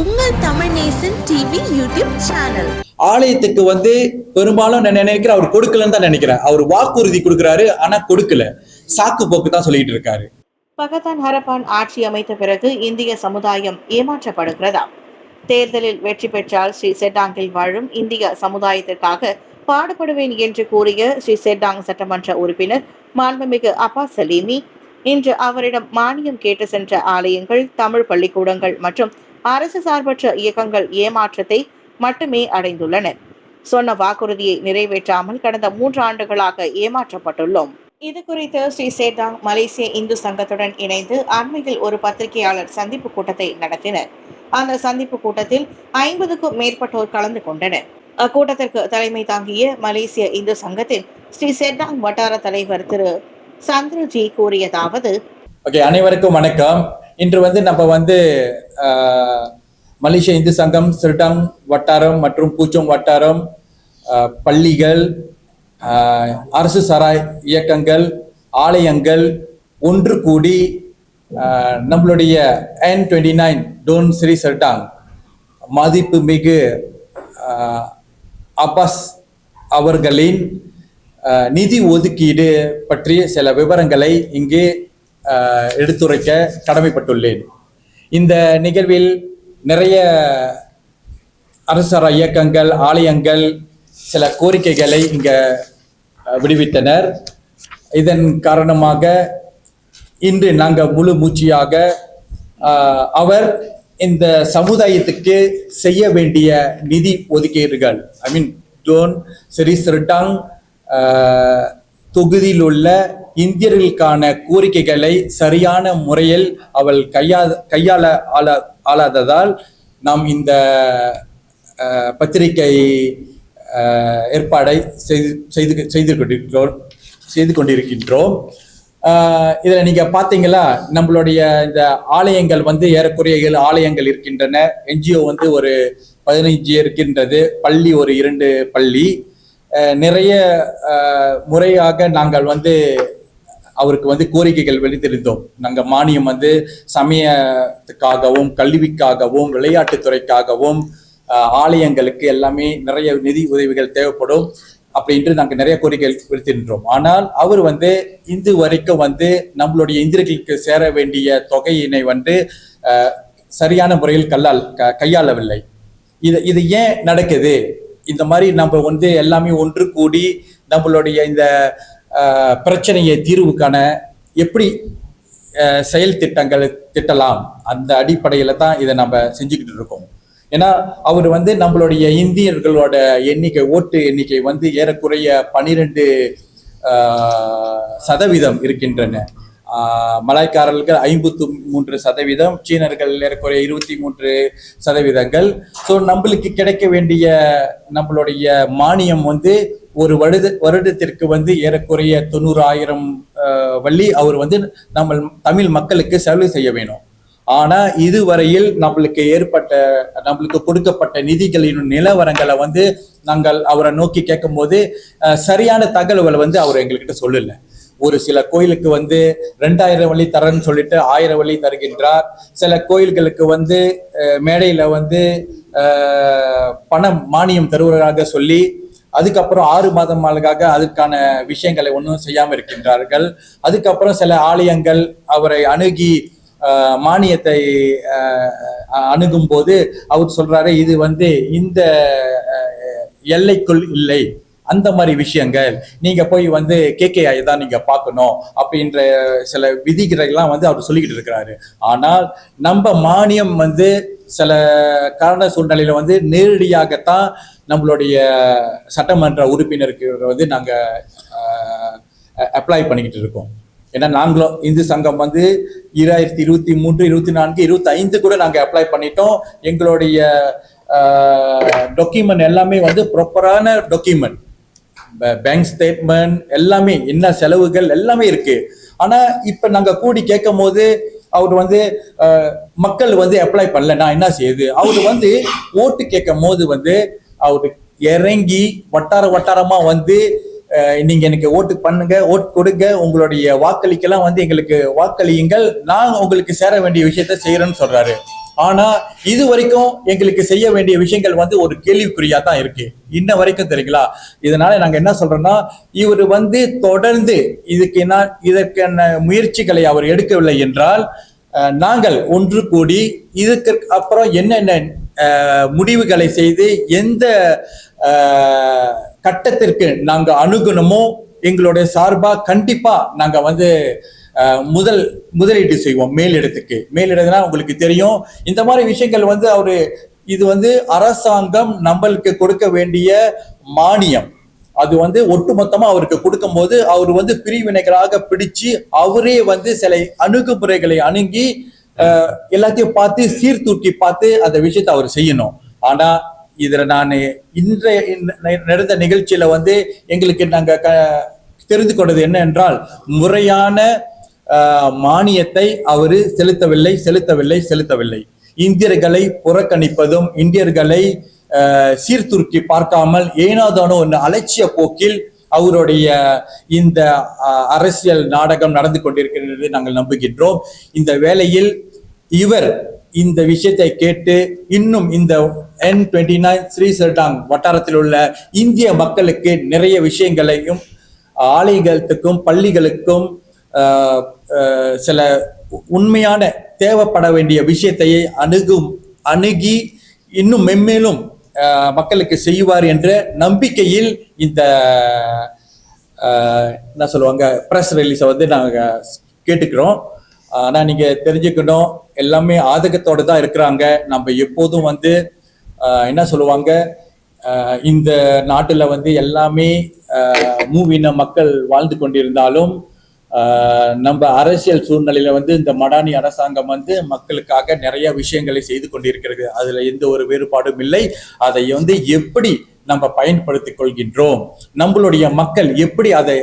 உங்கள் Tamil Nesan TV YouTube channel ஆலயத்துக்கு வந்து பெரும்பாலும் நான் நினைக்கிறேன் அவர் கொடுக்கலன்னு தான் நினைக்கிறேன். அவர் வாக்குறுதி கொடுக்குறாரு ஆனா கொடுக்கல. சாக்கு போக்கு தான் சொல்லிட்டு இருக்காரு. பகத்தான் ஹரப்பான் ஆட்சி அமைத்த பிறகு இந்திய சமுதாயம் ஏமாற்றப்படுகிறதா? தேர்தலில் வெற்றி பெற்றால் ஸ்ரீ செட்டாங்கில் வாழும் இந்திய சமுதாயத்திற்காக பாடுபடுவேன் என்று கூறிய ஸ்ரீ செட்டாங் சட்டமன்ற உறுப்பினர் மாண்புமிகு அப்பா சலீமி இன்று அவரிடம் மானியம் கேட்டு சென்ற ஆலயங்கள் தமிழ் பள்ளிக்கூடங்கள் மற்றும் அரசு சார்பற்ற இயக்கங்கள் ஏமாற்றத்தை மட்டுமே அடைந்துள்ளன. சொன்ன வாக்குறுதியை நிறைவேற்றாமல் கடந்த மூன்று ஆண்டுகளாக ஏமாற்றப்பட்டுள்ளோம். இது குறித்து ஸ்ரீ சேதா மலேசிய இந்து சங்கத்துடன் இணைந்து அண்மையில் ஒரு பத்திரிகையாளர் சந்திப்பு கூட்டத்தை நடத்தினர். அந்த சந்திப்பு கூட்டத்தில் ஐம்பதுக்கும் மேற்பட்டோர் கலந்து கொண்டனர். அக்கூட்டத்திற்கு தலைமை தாங்கிய மலேசிய இந்து சங்கத்தின் ஸ்ரீ செட்டாங் வட்டார தலைவர் திரு சந்திரஜி கூறியதாவது ஓகே அனைவருக்கும் வணக்கம். இன்று வந்து நம்ம வந்து மலேசிய இந்து சங்கம் சிறுடம் வட்டாரம் மற்றும் பூச்சம் வட்டாரம் பள்ளிகள் அரசு சராய் இயக்கங்கள் ஆலயங்கள் ஒன்று கூடி நம்மளுடைய என் டுவெண்ட்டி நைன் டோன் ஸ்ரீ சர்டாங் மதிப்பு மிகு அப்பாஸ் அவர்களின் நிதி ஒதுக்கீடு பற்றிய சில விவரங்களை இங்கே எடுத்துரைக்க கடமைப்பட்டுள்ளேன். இந்த நிகழ்வில் நிறைய அரசர இயக்கங்கள் ஆலயங்கள் சில கோரிக்கைகளை இங்கே விடுவித்தனர். இதன் காரணமாக இன்று நாங்கள் முழு மூச்சியாக அவர் இந்த சமுதாயத்துக்கு செய்ய வேண்டிய நிதி ஒதுக்கீடுகள் ஐ மீன் டோன் ஸ்ரீ தொகுதியில் உள்ள இந்தியர்களுக்கான கோரிக்கைகளை சரியான முறையில் அவள் கையா கையாள ஆளா ஆளாததால் நாம் இந்த பத்திரிகை ஏற்பாடை செய்து செய்து செய்து கொண்டிருக்கிறோம் செய்து கொண்டிருக்கின்றோம். இதில் நீங்கள் பார்த்தீங்களா நம்மளுடைய இந்த ஆலயங்கள் வந்து ஏறக்குறைய ஏழு ஆலயங்கள் இருக்கின்றன. என்ஜிஓ வந்து ஒரு பதினைஞ்சு இருக்கின்றது. பள்ளி ஒரு இரண்டு பள்ளி. நிறைய முறையாக நாங்கள் வந்து அவருக்கு வந்து கோரிக்கைகள் வெளித்திருந்தோம் நாங்க மானியம் வந்து சமயத்துக்காகவும் கல்விக்காகவும் விளையாட்டுத்துறைக்காகவும் ஆலயங்களுக்கு எல்லாமே நிறைய நிதி உதவிகள் தேவைப்படும் அப்படின்ட்டு நாங்கள் நிறைய கோரிக்கைகள் விடுத்திருந்தோம். ஆனால் அவர் வந்து இந்து வரைக்கும் வந்து நம்மளுடைய இந்திரர்களுக்கு சேர வேண்டிய தொகையினை வந்து சரியான முறையில் கல்லால் க- கையாளவில்லை. இது இது ஏன் நடக்குது? இந்த மாதிரி நம்ம வந்து எல்லாமே ஒன்று கூடி நம்மளுடைய இந்த பிரச்சனையை தீர்வு காண எப்படி செயல் திட்டங்களை திட்டலாம் அந்த அடிப்படையில் தான் இதை நம்ம செஞ்சுக்கிட்டு இருக்கோம். ஏன்னா அவர் வந்து நம்மளுடைய இந்தியர்களோட எண்ணிக்கை ஓட்டு எண்ணிக்கை வந்து ஏறக்குறைய பனிரெண்டு சதவீதம் இருக்கின்றன. மலாய்க்காரர்கள் ஐம்பத்து மூன்று சதவீதம் சீனர்கள் ஏறக்குறைய இருபத்தி மூன்று சதவீதங்கள். ஸோ நம்மளுக்கு கிடைக்க வேண்டிய நம்மளுடைய மானியம் வந்து ஒரு வருட வருடத்திற்கு வந்து ஏறக்குறைய தொண்ணூறாயிரம் வள்ளி அவர் வந்து நம்ம தமிழ் மக்களுக்கு செலவு செய்ய வேணும். ஆனா இதுவரையில் நம்மளுக்கு ஏற்பட்ட நம்மளுக்கு கொடுக்கப்பட்ட நிதிகளின் நிலவரங்களை வந்து நாங்கள் அவரை நோக்கி கேட்கும்போது போது சரியான தகவல்களை வந்து அவர் எங்ககிட்ட சொல்லல. ஒரு சில கோயிலுக்கு வந்து ரெண்டாயிரம் வழி தரேன்னு சொல்லிட்டு ஆயிரம் வழி தருகின்றார். சில கோயில்களுக்கு வந்து மேடையில வந்து பணம் மானியம் தருவதாக சொல்லி அதுக்கப்புறம் ஆறு மாதம் ஆளுக்காக அதுக்கான விஷயங்களை ஒன்றும் செய்யாமல் இருக்கின்றார்கள். அதுக்கப்புறம் சில ஆலயங்கள் அவரை அணுகி மானியத்தை அணுகும் போது அவர் சொல்றாரு இது வந்து இந்த எல்லைக்குள் இல்லை. அந்த மாதிரி விஷயங்கள். நீங்க போய் வந்து கேகேஐ தான் நீங்க பார்க்கணும் அப்படின்ற சில விதிகளைலாம் வந்து அவர் சொல்லிக்கிட்டு இருக்கிறாரு. ஆனால் நம்ம மானியம் வந்து சில காரண சூழ்நிலையில வந்து நேரடியாகத்தான் நம்மளுடைய சட்டமன்ற உறுப்பினருக்கு வந்து நாங்கள் அப்ளை பண்ணிக்கிட்டு இருக்கோம். ஏன்னா நாங்களும் இந்து சங்கம் வந்து இராயிரத்தி இருபத்தி மூன்று இருபத்தி நான்கு இருபத்தி ஐந்து கூட நாங்கள் அப்ளை பண்ணிட்டோம். எங்களுடைய டாக்குமெண்ட் எல்லாமே வந்து ப்ராப்பரான டாக்குமெண்ட் பேங்க் ஸ்டேட்மெண்ட் எல்லாமே என்ன செலவுகள் எல்லாமே இருக்கு. ஆனா இப்ப நாங்க கூடி கேட்கும் போது அவர் வந்து மக்கள் வந்து அப்ளை பண்ணல. நான் என்ன செய்யுது அவர் வந்து ஓட்டு கேட்கும் போது வந்து அவர் இறங்கி வட்டார வட்டாரமா வந்து நீங்க எனக்கு ஓட்டு பண்ணுங்க ஓட்டு கொடுங்க உங்களுடைய வாக்களிக்கெல்லாம் வந்து எங்களுக்கு வாக்களியுங்கள் நான் உங்களுக்கு சேர வேண்டிய விஷயத்த செய்யறேன்னு சொல்றாரு. ஆனா இது வரைக்கும் எங்களுக்கு செய்ய வேண்டிய விஷயங்கள் வந்து ஒரு கேள்விக்குறியா தான் இருக்கு. இன்ன வரைக்கும் தெரியுங்களா? இதனால நாங்க என்ன சொல்றோம்னா இவர் வந்து தொடர்ந்து இதுக்கு என்ன இதற்கான முயற்சிகளை அவர் எடுக்கவில்லை என்றால் நாங்கள் ஒன்று கூடி இதுக்கு அப்புறம் என்னென்ன முடிவுகளை செய்து எந்த கட்டத்திற்கு நாங்கள் அணுகணுமோ எங்களுடைய சார்பாக கண்டிப்பாக நாங்கள் வந்து முதல் முதலீடு செய்வோம் மேலிடத்துக்கு மேலிடத்துனா உங்களுக்கு தெரியும். இந்த மாதிரி விஷயங்கள் வந்து அவர் இது வந்து அரசாங்கம் நம்மளுக்கு கொடுக்க வேண்டிய மானியம். அது வந்து ஒட்டுமொத்தமா அவருக்கு கொடுக்கும்போது அவர் வந்து பிரிவினைகளாக பிடிச்சு அவரே வந்து சில அணுகுமுறைகளை அணுகி எல்லாத்தையும் பார்த்து சீர்தூக்கி பார்த்து அந்த விஷயத்தை அவர் செய்யணும். ஆனா இதுல நான் இன்றைய நடந்த நிகழ்ச்சியில வந்து எங்களுக்கு நாங்க க தெரிந்து கொண்டது என்ன என்றால் முறையான மானியத்தை அவர் செலுத்தவில்லை செலுத்தவில்லை செலுத்தவில்லை. இந்தியர்களை புறக்கணிப்பதும் இந்தியர்களை சீர்தூக்கி பார்க்காமல் ஏனாதானோ என்ற அலட்சிய போக்கில் அவருடைய இந்த அரசியல் நாடகம் நடந்து கொண்டிருக்கிறது நாங்கள் நம்புகின்றோம். இந்த வேளையில் இவர் இந்த விஷயத்தை கேட்டு இன்னும் இந்த N twenty nine Sri Serdang வட்டாரத்தில் உள்ள இந்திய மக்களுக்கு நிறைய விஷயங்களையும் ஆலைகளுக்கும் பள்ளிகளுக்கும் சில உண்மையான தேவைப்பட வேண்டிய விஷயத்தை அணுகும் அணுகி இன்னும் மென்மேலும் மக்களுக்கு செய்வார் என்ற நம்பிக்கையில் இந்த என்ன சொல்லுவாங்க ப்ரெஸ் ரிலீஸை வந்து நாங்கள் கேட்டுக்கிறோம். ஆனால் நீங்கள் தெரிஞ்சுக்கணும் எல்லாமே ஆதகத்தோடு தான் இருக்கிறாங்க. நம்ம எப்போதும் வந்து என்ன சொல்லுவாங்க இந்த நாட்டில் வந்து எல்லாமே மூவின மக்கள் வாழ்ந்து கொண்டிருந்தாலும் நம்ம அரசியல் சூழ்நிலையில வந்து இந்த மடானி அரசாங்கம் வந்து மக்களுக்காக நிறைய விஷயங்களை செய்து கொண்டிருக்கிறது. அதுல எந்த ஒரு வேறுபாடும் இல்லை. அதை வந்து எப்படி நம்ம பயன்படுத்திக் கொள்கின்றோம்? நம்மளுடைய மக்கள் எப்படி அதை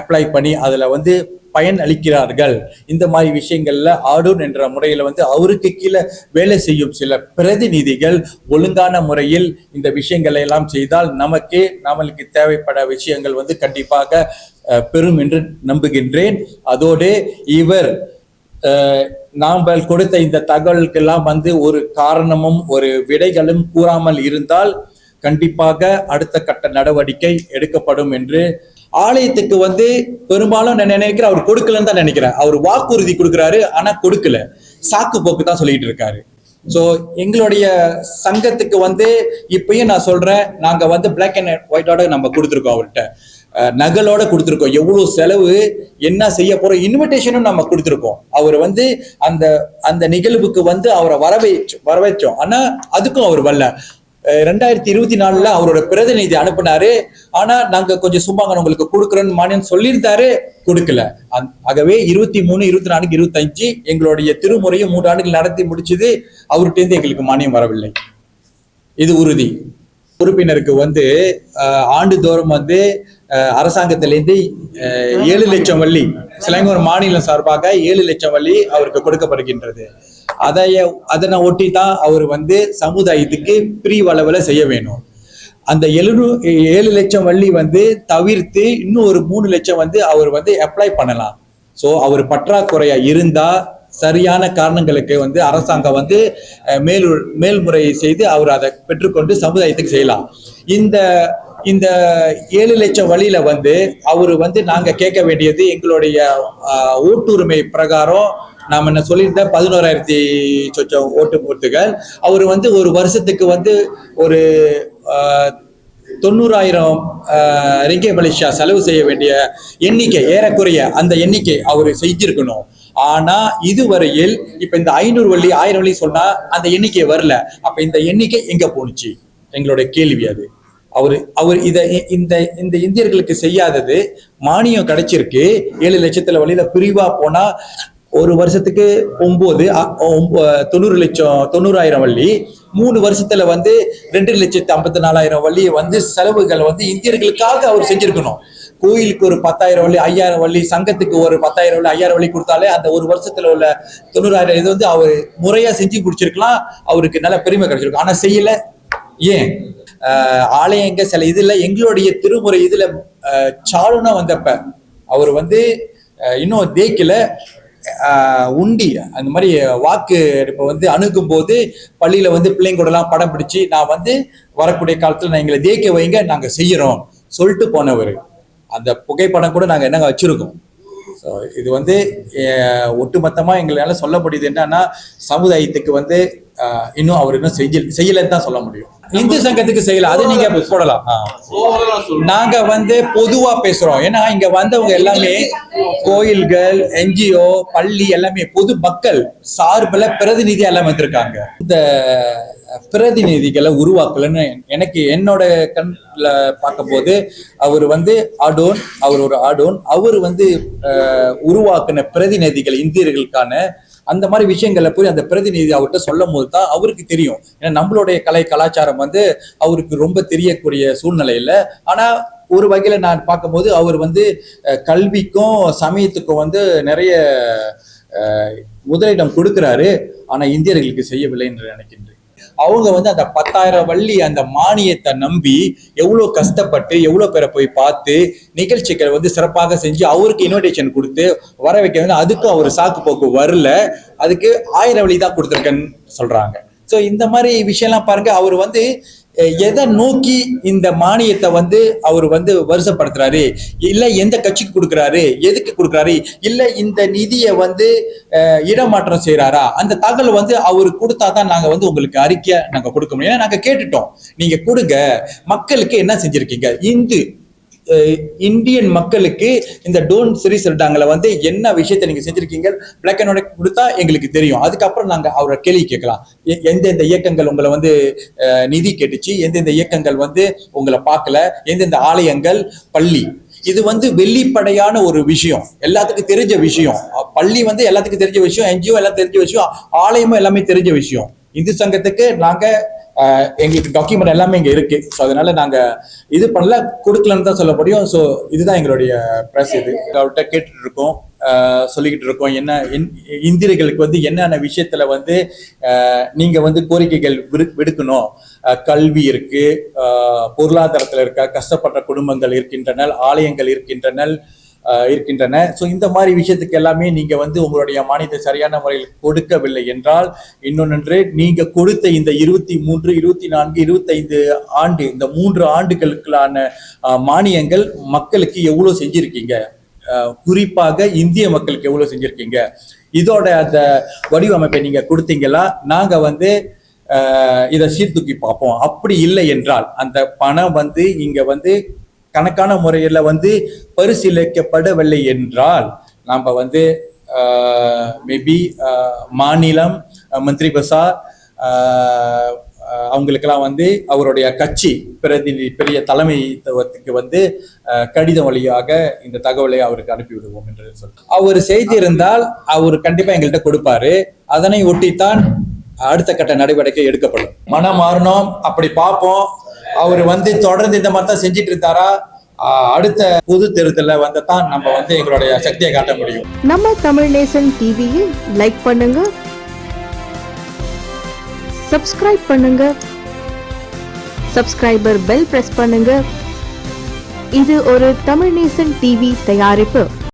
அப்ளை பண்ணி அதுல வந்து பயன் அளிக்கிறார்கள்? இந்த மாதிரி விஷயங்கள்ல ஆடூர் என்ற முறையில வந்து அவருக்கு கீழே வேலை செய்யும் சில பிரதிநிதிகள் ஒழுங்கான முறையில் இந்த விஷயங்களை எல்லாம் செய்தால் நமக்கு நம்மளுக்கு தேவைப்பட விஷயங்கள் வந்து கண்டிப்பாக பெறும் என்று நம்புகின்றேன். அதோடு இவர் நாங்கள் கொடுத்த இந்த தகவலுக்கெல்லாம் வந்து ஒரு காரணமும் ஒரு விடைகளும் கூறாமல் இருந்தால் கண்டிப்பாக அடுத்த கட்ட நடவடிக்கை எடுக்கப்படும் என்று ஆலயத்துக்கு வந்து பெரும்பாலும் நான் நினைக்கிறேன் அவர் கொடுக்கலன்னு தான் நினைக்கிறேன். அவர் வாக்குறுதி கொடுக்குறாரு ஆனா கொடுக்கல. சாக்கு போக்கு தான் சொல்லிட்டு இருக்காரு. சோ எங்களுடைய சங்கத்துக்கு வந்து இப்பயும் நான் சொல்றேன் நாங்க வந்து பிளாக் அண்ட் ஒயிட்டோட நம்ம கொடுத்துருக்கோம் அவர்கிட்ட. நகலோட கொடுத்துருக்கோம். எவ்வளோ செலவு என்ன செய்ய போறோம் இன்விடேஷனும் நம்ம கொடுத்துருக்கோம். அவர் வந்து அந்த அந்த நிகழ்வுக்கு வந்து அவரை வரவேச்சோம் வரவேற்றோம். ஆனா அதுக்கும் அவர் வரல. ரெண்டாயிரத்தி இருபத்தி நாலுல அவரோட பிரதிநிதி அனுப்புனாரு. ஆனா நாங்க கொஞ்சம் சும்மாங்க உங்களுக்கு கொடுக்குறோன்னு மானியம் சொல்லியிருந்தாரு கொடுக்கல. அந் ஆகவே இருபத்தி மூணு இருபத்தி நான்கு இருபத்தஞ்சு எங்களுடைய திருமுறையும் மூன்று ஆண்டுகள் நடத்தி முடிச்சது. அவர்கிட்டேருந்து எங்களுக்கு மானியம் வரவில்லை. இது உறுதி. உறுப்பினருக்கு வந்து ஆண்டுதோறும் வந்து அரசாங்கத்திலேருந்து ஏழு லட்சம் வள்ளி சிலங்கூர் மாநிலம் சார்பாக ஏழு லட்சம் வள்ளி அவருக்கு கொடுக்கப்படுகின்றது. அதைய அதனை ஒட்டி தான் அவர் வந்து சமுதாயத்துக்கு பிரிவு அளவில் செய்ய வேணும். அந்த எழுநூ ஏழு லட்சம் வள்ளி வந்து தவிர்த்து இன்னும் ஒரு மூணு லட்சம் வந்து அவர் வந்து அப்ளை பண்ணலாம். ஸோ அவர் பற்றாக்குறையா இருந்தா சரியான காரணங்களுக்கு வந்து அரசாங்கம் வந்து மேலு மேல் மேல்முறை செய்து அவர் அதை பெற்றுக்கொண்டு சமுதாயத்துக்கு செய்யலாம். இந்த இந்த ஏழு லட்சம் வழியில வந்து அவர் வந்து நாங்க கேட்க வேண்டியது எங்களுடைய ஓட்டுரிமை பிரகாரம் நாம என்ன சொல்லியிருந்த பதினோராயிரத்தி சொச்சம் ஓட்டு போட்டுகள். அவர் வந்து ஒரு வருஷத்துக்கு வந்து ஒரு தொண்ணூறாயிரம் ரிங்கே மலேசியா செலவு செய்ய வேண்டிய எண்ணிக்கை ஏறக்குறைய அந்த எண்ணிக்கை அவர் செஞ்சிருக்கணும். ஆனா இதுவரையில் இப்ப இந்த ஐநூறு வள்ளி ஆயிரம் வள்ளி சொன்னா அந்த எண்ணிக்கை வரல. அப்ப இந்த எண்ணிக்கை எங்க போணுச்சு? எங்களுடைய கேள்வி அது. அவர் அவர் இதை இந்த இந்த இந்தியர்களுக்கு செய்யாதது. மானியம் கிடைச்சிருக்கு. ஏழு லட்சத்துல வழியில பிரிவா போனா ஒரு வருஷத்துக்கு ஒன்பது ஒம்ப- தொண்ணூறு லட்சம் தொண்ணூறாயிரம் வள்ளி. மூணு வருஷத்துல வந்து ரெண்டு லட்சத்து ஐம்பத்தி நாலாயிரம் வள்ளி வந்து செலவுகள் வந்து இந்தியர்களுக்காக அவர் செஞ்சிருக்கணும். கோயிலுக்கு ஒரு பத்தாயிரம் வள்ளி ஐயாயிரம் வள்ளி சங்கத்துக்கு ஒரு பத்தாயிரம் வள்ளி ஐயாயிரம் வள்ளி கொடுத்தாலே அந்த ஒரு வருஷத்துல உள்ள தொண்ணூறாயிரம் இது வந்து அவர் முறையா செஞ்சு பிடிச்சிருக்கலாம் அவருக்கு நல்ல பெருமை கிடைச்சிருக்கும். ஆனா செய்யல. ஏன்? ஆலயங்க சில. இதில் எங்களுடைய திருமுறை இதில் சாலுனா வந்தப்ப அவர் வந்து இன்னும் தேய்க்கல உண்டி அந்த மாதிரி வாக்கு இப்போ வந்து அணுகும் போது பள்ளியில் வந்து பிள்ளைங்க கூடலாம் படம் பிடிச்சி நான் வந்து வரக்கூடிய காலத்தில் நான் எங்களை தேக்க வைங்க நாங்கள் செய்கிறோம் சொல்லிட்டு போனவர். அந்த புகைப்படம் கூட நாங்கள் என்னங்க வச்சுருக்கோம். ஸோ இது வந்து ஒட்டுமொத்தமாக எங்களால் சொல்ல முடியுது என்னன்னா சமுதாயத்துக்கு வந்து இன்னும் அவர் இன்னும் செய்ய செய்யலன்னு தான் சொல்ல முடியும். இந்து சங்கத்துக்கு செய்யல. அது நீங்க போடலாம். நாங்க வந்து பொதுவா பேசுறோம். ஏன்னா இங்க வந்தவங்க எல்லாமே கோயில்கள் என்ஜிஓ பள்ளி எல்லாமே பொது மக்கள் சார்பில் பிரதிநிதியா எல்லாம் வந்திருக்காங்க. இந்த பிரதிநிதிகளை உருவாக்கலன்னு எனக்கு என்னோட கண்ல பார்க்கும்போது அவர் வந்து ஆடோன் அவர் ஒரு ஆடோன் அவர் வந்து உருவாக்கின பிரதிநிதிகள் இந்தியர்களுக்கான அந்த மாதிரி விஷயங்களை போய் அந்த பிரதிநிதி அவர்கிட்ட சொல்லும் போது தான் அவருக்கு தெரியும். ஏன்னா நம்மளுடைய கலை கலாச்சாரம் வந்து அவருக்கு ரொம்ப தெரியக்கூடிய சூழ்நிலை இல்லை ஒரு வகையில் நான் பார்க்கும்போது அவர் வந்து கல்விக்கும் சமயத்துக்கும் வந்து நிறைய முதலிடம் கொடுக்குறாரு. ஆனால் இந்தியர்களுக்கு செய்யவில்லை என்று நினைக்கின்றேன். அவங்க வந்து அந்த பத்தாயிரம் வள்ளி அந்த மானியத்தை நம்பி எவ்வளோ கஷ்டப்பட்டு எவ்வளவு பேரை போய் பார்த்து நிகழ்ச்சிகள் வந்து சிறப்பாக செஞ்சு அவருக்கு இன்விடேஷன் கொடுத்து வர வைக்க வந்து அதுக்கும் அவர் சாக்கு போக்கு வரல. அதுக்கு ஆயிரம் வழி தான் கொடுத்துருக்கேன்னு சொல்றாங்க. ஸோ இந்த மாதிரி விஷயம்லாம் பாருங்க அவர் வந்து எதை நோக்கி இந்த மானியத்தை வந்து அவர் வந்து வருஷப்படுத்துறாரு இல்ல எந்த கட்சிக்கு கொடுக்குறாரு? எதுக்கு கொடுக்குறாரு? இல்ல இந்த நிதியை வந்து இடமாற்றம் செய்யறாரா அந்த தகவல் வந்து அவர் கொடுத்தாதான் நாங்க வந்து உங்களுக்கு அறிக்கை நாங்க கொடுக்க முடியும். ஏன்னா நாங்க கேட்டுட்டோம். நீங்க கொடுங்க. மக்களுக்கு என்ன செஞ்சிருக்கீங்க? இந்து இந்தியன் மக்களுக்கு இந்த டோன் சரி சொல்லிட்டாங்கள வந்து என்ன விஷயத்தை நீங்க செஞ்சிருக்கீங்க? பிளாக் அண்ட் ஒயிட் கொடுத்தா எங்களுக்கு தெரியும். அதுக்கப்புறம் நாங்க அவரை கேள்வி கேட்கலாம். எ- எந்தெந்த இயக்கங்கள் உங்களை வந்து நிதி கேட்டுச்சு? எந்தெந்த இயக்கங்கள் வந்து உங்களை பார்க்கல? எந்தெந்த ஆலயங்கள்? பள்ளி. இது வந்து வெள்ளிப்படையான ஒரு விஷயம். எல்லாத்துக்கும் தெரிஞ்ச விஷயம். பள்ளி வந்து எல்லாத்துக்கும் தெரிஞ்ச விஷயம். என்ஜிஓ எல்லாம் தெரிஞ்ச விஷயம். ஆலயமும் எல்லாமே தெரிஞ்ச விஷயம். இந்து சங்கத்துக்கு நாங்கள் எங்களுக்கு டாக்குமெண்ட் எல்லாமே இங்க இருக்கு. ஸோ அதனால நாங்க இது பண்ணல கொடுக்கலன்னு தான் சொல்ல முடியும் ஸோ இதுதான் எங்களுடைய ப்ரெஸ் இது. அவர்கிட்ட கேட்டுட்டு இருக்கோம் சொல்லிக்கிட்டு இருக்கோம் என்ன இந்- இந்தியர்களுக்கு வந்து என்னென்ன விஷயத்துல வந்து நீங்கள் நீங்க வந்து கோரிக்கைகள் விடுக்கணும். கல்வி இருக்கு பொருளாதாரத்தில் பொருளாதாரத்துல இருக்க கஷ்டப்பட்ட குடும்பங்கள் இருக்கின்றன ஆலயங்கள் இருக்கின்றன இருக்கின்றன. ஸோ இந்த மாதிரி விஷயத்துக்கு எல்லாமே நீங்கள் வந்து உங்களுடைய மானியத்தை சரியான முறையில் கொடுக்கவில்லை என்றால் இன்னொன்று நீங்கள் கொடுத்த இந்த இருபத்தி மூன்று இருபத்தி நான்கு இருபத்தைந்து ஆண்டு இந்த மூன்று ஆண்டுகளுக்கான மானியங்கள் மக்களுக்கு எவ்வளோ செஞ்சுருக்கீங்க? குறிப்பாக இந்திய மக்களுக்கு எவ்வளோ செஞ்சுருக்கீங்க? இதோட அந்த வடிவமைப்பை நீங்கள் கொடுத்தீங்களா? நாங்கள் வந்து இதை சீர்தூக்கி பார்ப்போம். அப்படி இல்லை என்றால் அந்த பணம் வந்து இங்கே வந்து கணக்கான முறையில் வந்து பரிசீலிக்கப்படவில்லை என்றால் நாம் வந்து மேபி மாநிலம் மந்திரி பசார் அவங்களுக்கெல்லாம் வந்து அவருடைய கட்சி பிரதிநிதி பெரிய தலைமைத்துவத்துக்கு வந்து கடிதம் வழியாக இந்த தகவலை அவருக்கு அனுப்பிவிடுவோம் என்று சொல் அவர் செய்திருந்தால் அவர் கண்டிப்பா எங்கள்கிட்ட கொடுப்பாரு. அதனை ஒட்டித்தான் அடுத்த கட்ட நடவடிக்கை எடுக்கப்படும். மனம் மாறணும் அப்படி பார்ப்போம். அவர் வந்து தொடர்ந்து இந்த மாதிரி தான் செஞ்சிட்டு இருந்தாரா அடுத்த பொது தேர்தலில் வந்து தான் நம்ம வந்து எங்களுடைய சக்தியை காட்ட முடியும். நம்ம தமிழ் நேசன் டிவியை லைக் பண்ணுங்க. சப்ஸ்கிரைப் பண்ணுங்க. சப்ஸ்கிரைபர் பெல் பிரஸ் பண்ணுங்க. இது ஒரு தமிழ் நேசன் டிவி தயாரிப்பு.